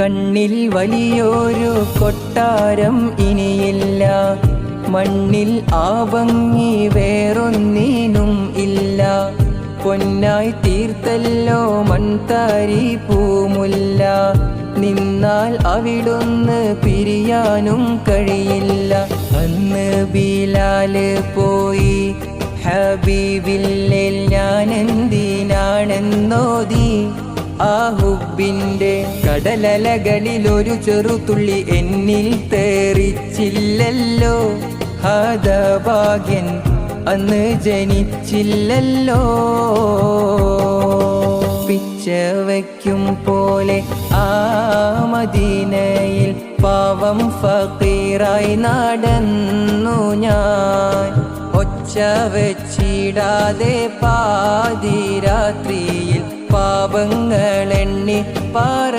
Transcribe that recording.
കണ്ണിൽ വലിയൊരു കൊട്ടാരം ഇനിയില്ല. മണ്ണിൽ ആവങ്ങി വേറൊന്നിനും ഇല്ല. പൊന്നായി തീർത്തല്ലോ മൺതാരി പൂമുല്ല. നിന്നാൽ അവിടുന്ന് പിരിയാനും കഴിയില്ല. അന്ന് ബിലാൽ പോയി. ഹബീബില്ലേ ഞാൻ ആ ഹുബിന്റെ കടലലകളിലൊരു ചെറുതുള്ളി എന്നിൽ തേറിച്ചില്ലല്ലോ. ഹതഭാഗ്യൻ അന്ന് ജനിച്ചില്ലല്ലോ. പിച്ച വയ്ക്കും പോലെ ആ മദീനയിൽ പാവം ഫക്കീറായി നടന്നു ഞാൻ. ഒച്ച വെച്ചിടാതെ പാതിരാത്രിയിൽ பாவங்கள் எண்ணி பார